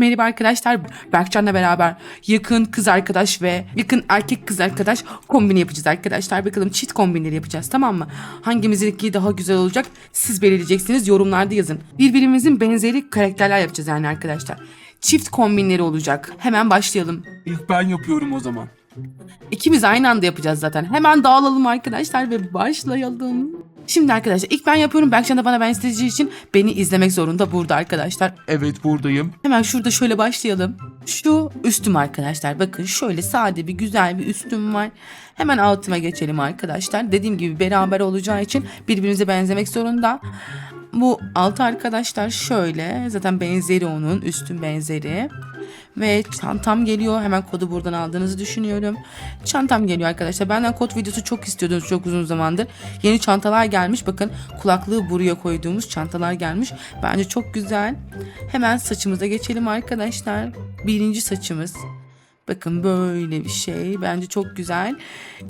Merhaba arkadaşlar. Berkcan'la beraber yakın kız arkadaş ve yakın erkek kız arkadaş kombini yapacağız arkadaşlar. Bakalım çift kombinleri yapacağız tamam mı? Hangimizinki daha güzel olacak siz belirleyeceksiniz. Yorumlarda yazın. Birbirimizin benzeri karakterler yapacağız yani arkadaşlar. Çift kombinleri olacak. Hemen başlayalım. İlk ben yapıyorum o zaman. İkimiz aynı anda yapacağız zaten. Hemen dağılalım arkadaşlar ve başlayalım. Şimdi arkadaşlar ilk ben yapıyorum. Berkcan da bana benzetici için beni izlemek zorunda burada arkadaşlar. Evet buradayım. Hemen şurada şöyle başlayalım. Şu üstüm arkadaşlar. Bakın şöyle sade bir güzel bir üstüm var. Hemen altıma geçelim arkadaşlar. Dediğim gibi beraber olacağı için birbirimize benzemek zorunda. Bu altı arkadaşlar şöyle. Zaten benzeri onun. Üstün benzeri. Ve çantam geliyor. Hemen kodu buradan aldığınızı düşünüyorum. Çantam geliyor arkadaşlar. Benden kod videosu çok istiyordunuz çok uzun zamandır. Yeni çantalar gelmiş. Bakın kulaklığı buraya koyduğumuz çantalar gelmiş. Bence çok güzel. Hemen saçımıza geçelim arkadaşlar. Birinci saçımız. Bakın böyle bir şey. Bence çok güzel.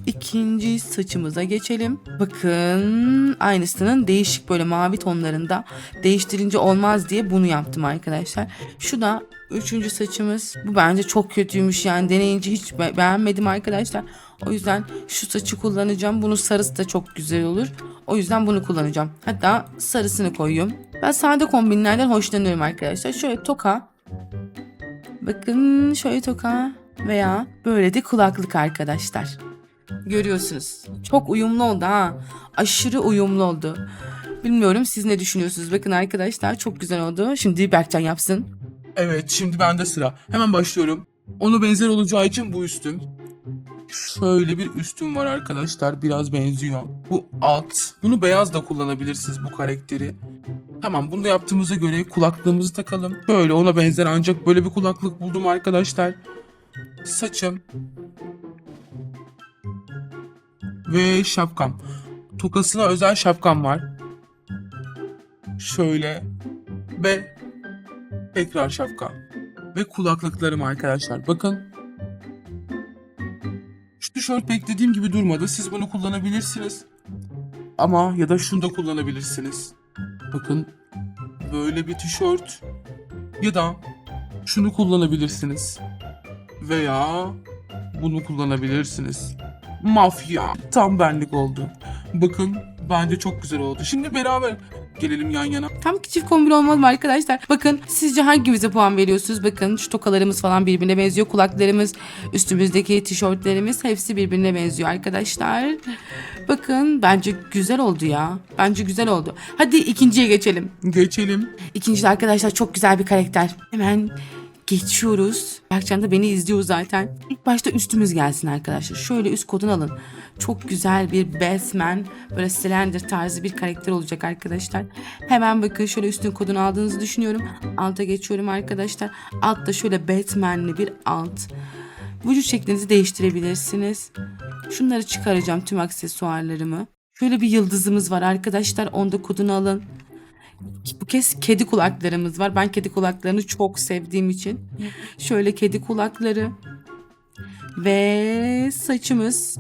İkinci saçımıza geçelim. Bakın aynısının değişik böyle mavi tonlarında değiştirince olmaz diye bunu yaptım arkadaşlar. Şu da üçüncü saçımız. Bu bence çok kötüymüş yani deneyince hiç be- beğenmedim arkadaşlar. O yüzden şu saçı kullanacağım. Bunun sarısı da çok güzel olur. O yüzden bunu kullanacağım. Hatta sarısını koyuyorum. Ben sade kombinlerden hoşlanıyorum arkadaşlar. Şöyle toka. Bakın şöyle toka veya böyle de kulaklık arkadaşlar. Görüyorsunuz. Çok uyumlu oldu ha. Aşırı uyumlu oldu. Bilmiyorum siz ne düşünüyorsunuz? Bakın arkadaşlar çok güzel oldu. Şimdi Berkcan yapsın. Evet şimdi bende sıra. Hemen başlıyorum. Ona benzer olacağı için bu üstüm. Şöyle bir üstüm var arkadaşlar. Biraz benziyor. Bu alt. Bunu beyaz da kullanabilirsiniz bu karakteri. Tamam bunu da yaptığımıza göre kulaklığımızı takalım. Böyle ona benzer ancak böyle bir kulaklık buldum arkadaşlar. Saçım. Ve şapkam. Tokasına özel şapkam var. Şöyle. Ve tekrar şapka. Ve kulaklıklarım arkadaşlar. Bakın. Şu tişört beklediğim gibi durmadı. Siz bunu kullanabilirsiniz. Ama ya da şunu da kullanabilirsiniz. Bakın. Böyle bir tişört. Ya da şunu kullanabilirsiniz. Veya bunu kullanabilirsiniz. Mafya. Tam benlik oldu. Bakın bence çok güzel oldu. Şimdi beraber gelelim yan yana. Tam ki çift kombin olmaz mı arkadaşlar? Bakın sizce hangimize puan veriyorsunuz? Bakın şu tokalarımız falan birbirine benziyor. Kulaklarımız, üstümüzdeki tişörtlerimiz hepsi birbirine benziyor arkadaşlar. Bakın bence güzel oldu ya. Bence güzel oldu. Hadi ikinciye geçelim. Geçelim. İkinci de arkadaşlar çok güzel bir karakter. Hemen geçiyoruz. Berkcan da beni izliyor zaten. İlk başta üstümüz gelsin arkadaşlar. Şöyle üst kodunu alın. Çok güzel bir Batman, böyle Slender tarzı bir karakter olacak arkadaşlar. Hemen bakın şöyle üstün kodunu aldığınızı düşünüyorum. Alta geçiyorum arkadaşlar. Altta şöyle Batman'li bir alt. Vücut şeklinizi değiştirebilirsiniz. Şunları çıkaracağım tüm aksesuarlarımı. Şöyle bir yıldızımız var arkadaşlar. Onda kodunu alın. Bu kez kedi kulaklarımız var. Ben kedi kulaklarını çok sevdiğim için. Şöyle kedi kulakları. Ve saçımız.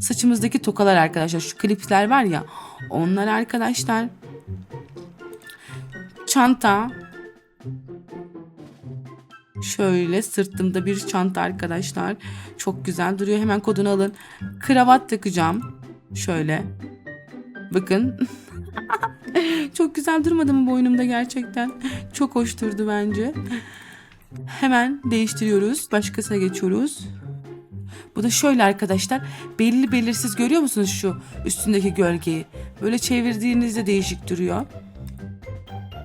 Saçımızdaki tokalar arkadaşlar. Şu klipler var ya. Onlar arkadaşlar. Çanta. Şöyle sırtımda bir çanta arkadaşlar. Çok güzel duruyor. Hemen kodunu alın. Kravat takacağım. Şöyle. Bakın. Çok güzel durmadı mı boynumda gerçekten? Çok hoş durdu bence. Hemen değiştiriyoruz. Başkasına geçiyoruz. Bu da şöyle arkadaşlar. Belli belirsiz görüyor musunuz şu üstündeki gölgeyi? Böyle çevirdiğinizde değişik duruyor.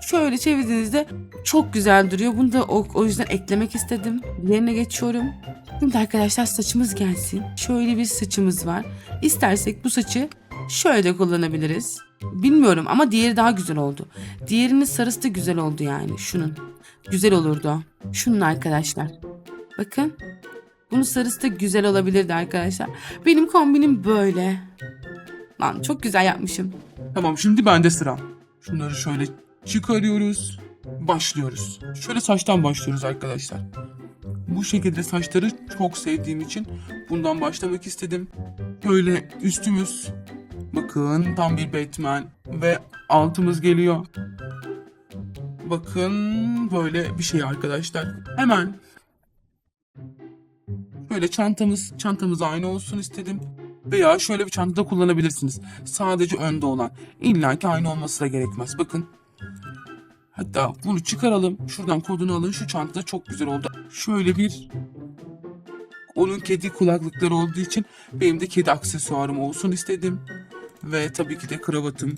Şöyle çevirdiğinizde çok güzel duruyor. Bunu da o, o yüzden eklemek istedim. Yerine geçiyorum. Şimdi arkadaşlar saçımız gelsin. Şöyle bir saçımız var. İstersek bu saçı şöyle de kullanabiliriz. Bilmiyorum ama diğeri daha güzel oldu. Diğerinin sarısı da güzel oldu yani şunun. Güzel olurdu. Şunun arkadaşlar. Bakın. Bunun sarısı da güzel olabilirdi arkadaşlar. Benim kombinim böyle. Lan çok güzel yapmışım. Tamam şimdi bende sıra. Şunları şöyle çıkarıyoruz. Başlıyoruz. Şöyle saçtan başlıyoruz arkadaşlar. Bu şekilde saçları çok sevdiğim için bundan başlamak istedim. Böyle üstümüz bakın tam bir Batman ve altımız geliyor. bakın böyle bir şey arkadaşlar. Hemen böyle çantamız çantamız aynı olsun istedim. Veya şöyle bir çantada kullanabilirsiniz. Sadece önde olan. İlla ki aynı olması da gerekmez. Bakın. Hatta bunu çıkaralım. Şuradan kodunu alın. Şu çantada çok güzel oldu. Şöyle bir onun kedi kulaklıkları olduğu için benim de kedi aksesuarım olsun istedim. Ve tabii ki de kravatım.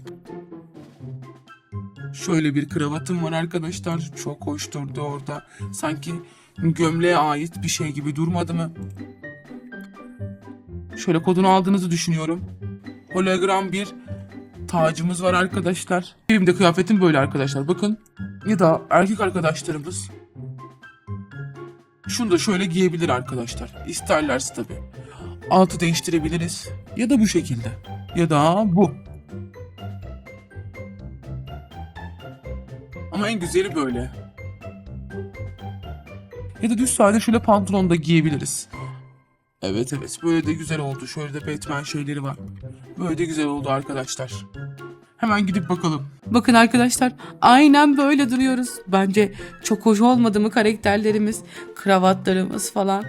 Şöyle bir kravatım var arkadaşlar. Çok hoş durdu orada. Sanki gömleğe ait bir şey gibi durmadı mı? Şöyle kodunu aldığınızı düşünüyorum. Hologram bir tacımız var arkadaşlar. Benim de kıyafetim böyle arkadaşlar. Bakın. Ya da erkek arkadaşlarımız şunu da şöyle giyebilir arkadaşlar. İsterlerse tabii. Altı değiştirebiliriz. Ya da bu şekilde. Ya da bu. Ama en güzeli böyle. Ya da düz sade şöyle pantolon da giyebiliriz. Evet evet böyle de güzel oldu. Şöyle de Batman şeyleri var. Böyle de güzel oldu arkadaşlar. Hemen gidip bakalım. Bakın arkadaşlar aynen böyle duruyoruz. Bence çok hoş olmadı mı karakterlerimiz, kravatlarımız falan.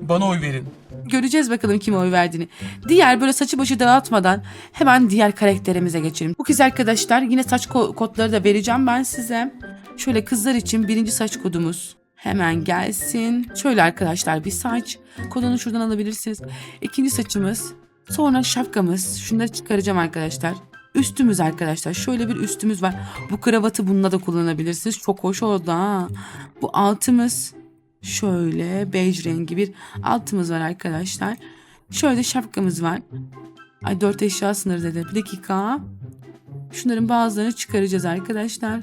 Bana oy verin. Göreceğiz bakalım kime oy verdiğini. Diğer böyle saçı başı dağıtmadan hemen diğer karakterimize geçelim. Bu kez arkadaşlar yine saç ko- kodları da vereceğim ben size. Şöyle kızlar için birinci saç kodumuz. Hemen gelsin. Şöyle arkadaşlar bir saç. Kodunu şuradan alabilirsiniz. İkinci saçımız. Sonra şapkamız. Şunları çıkaracağım arkadaşlar. Üstümüz arkadaşlar. Şöyle bir üstümüz var. Bu kravatı bununla da kullanabilirsiniz. Çok hoş oldu ha. Bu altımız. Şöyle bej rengi bir altımız var arkadaşlar. Şöyle şapkamız var. Ay dört eşya sınırı dedi. Bir dakika. Şunların bazılarını çıkaracağız arkadaşlar.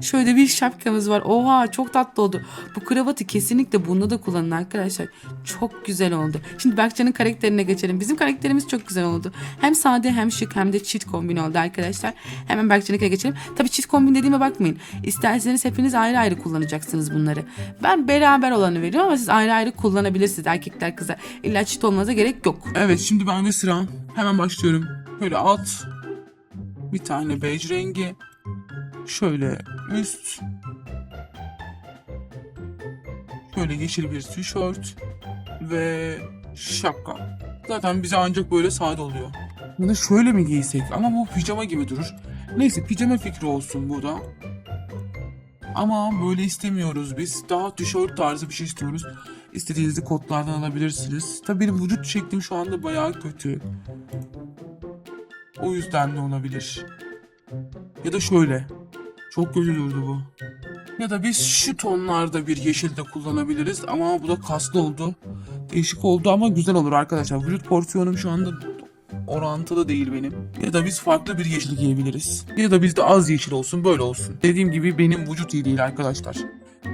Şöyle bir şapkamız var. Oha çok tatlı oldu. Bu kravatı kesinlikle bunda da kullanın arkadaşlar. Çok güzel oldu. Şimdi Berkcan'ın karakterine geçelim. Bizim karakterimiz çok güzel oldu. Hem sade hem şık hem de çift kombin oldu arkadaşlar. Hemen Berkcan'ınkine geçelim. Tabii çift kombin dediğime bakmayın. İsterseniz hepiniz ayrı ayrı kullanacaksınız bunları. Ben beraber olanı veriyorum ama siz ayrı ayrı kullanabilirsiniz erkekler kızlar. İlla çift olmanıza gerek yok. Evet şimdi bende sıra. Hemen başlıyorum. Böyle alt. Bir tane bej rengi. Şöyle üst. Şöyle yeşil bir tişört. Ve şapka. Zaten bize ancak böyle sade oluyor. Ya şöyle mi giysek? Ama bu pijama gibi durur. Neyse pijama fikri olsun bu da. Ama böyle istemiyoruz biz. Daha tişört tarzı bir şey istiyoruz. İstediğinizi kodlardan alabilirsiniz. Tabii benim vücut şeklim şu anda bayağı kötü. O yüzden de olabilir. Ya da şöyle. Çok kötü durdu bu. Ya da biz şu tonlarda bir yeşil de kullanabiliriz ama bu da kaslı oldu. Değişik oldu ama güzel olur arkadaşlar. Vücut porsiyonum şu anda orantılı değil benim. Ya da biz farklı bir yeşil giyebiliriz. Ya da bizde az yeşil olsun böyle olsun. Dediğim gibi benim vücut iyi değil arkadaşlar.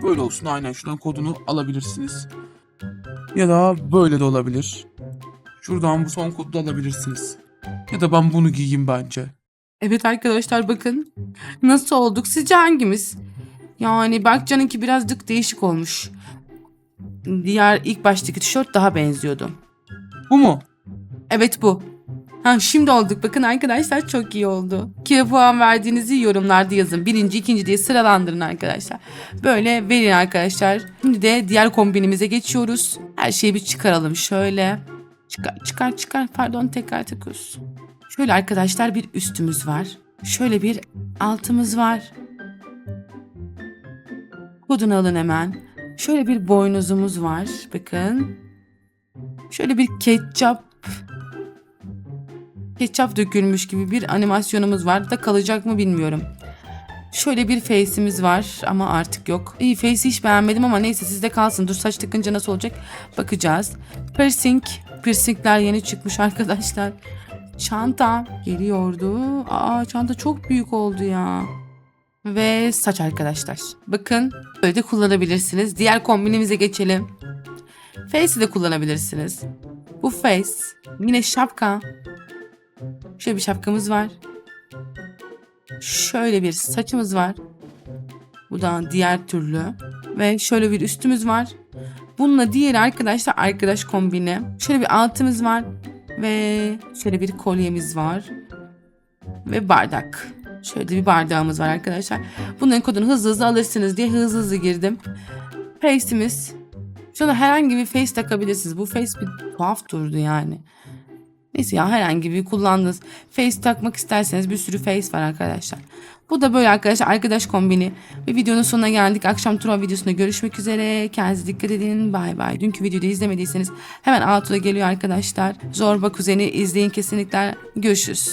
Böyle olsun aynen şuradan kodunu alabilirsiniz. Ya da böyle de olabilir. Şuradan bu son kodu alabilirsiniz. Ya da ben bunu giyeyim bence. Evet arkadaşlar bakın. Nasıl olduk? Sizce hangimiz? Yani Berkcan'ınki birazcık değişik olmuş. Diğer ilk baştaki tişört daha benziyordu. Bu mu? Evet bu. Ha şimdi olduk. Bakın arkadaşlar çok iyi oldu. Kime puan verdiğinizi yorumlarda yazın. Birinci, ikinci diye sıralandırın arkadaşlar. Böyle verin arkadaşlar. Şimdi de diğer kombinimize geçiyoruz. Her şeyi bir çıkaralım şöyle. Çıkar çıkar çıkar. Pardon tekrar takıyoruz. Şöyle arkadaşlar bir üstümüz var. Şöyle bir altımız var. Kodunu alın hemen. Şöyle bir boynuzumuz var. Bakın. Şöyle bir ketçap ketçap dökülmüş gibi bir animasyonumuz var da kalacak mı bilmiyorum. Şöyle bir face'imiz var ama artık yok. İyi face'i hiç beğenmedim ama neyse sizde kalsın. Dur saç takınca nasıl olacak bakacağız. Piercing. Piercingler yeni çıkmış arkadaşlar. Çanta geliyordu. Aa çanta çok büyük oldu ya. Ve saç arkadaşlar. Bakın böyle de kullanabilirsiniz. Diğer kombinimize geçelim. Face'i de kullanabilirsiniz. Bu face. Yine şapka. Şöyle bir şapkamız var. Şöyle bir saçımız var. Bu da diğer türlü. Ve şöyle bir üstümüz var. Bununla diğeri arkadaşlar arkadaş kombini. Şöyle bir altımız var. Ve şöyle bir kolyemiz var. Ve bardak. Şöyle bir bardağımız var arkadaşlar. Bunların kodunu hızlı hızlı alırsınız diye hızlı hızlı girdim. Face'imiz. Şuna herhangi bir face takabilirsiniz. Bu face bir tuhaf durdu yani. Neyse ya herhangi bir kullandığınız face takmak isterseniz bir sürü face var arkadaşlar. Bu da böyle arkadaşlar arkadaş kombini. Bir videonun sonuna geldik. Akşam tura videosunda görüşmek üzere. Kendinize dikkat edin. Bay bay. Dünkü videoyu da izlemediyseniz hemen altıda geliyor arkadaşlar. Zorba Kuzeni izleyin kesinlikle. Görüşürüz.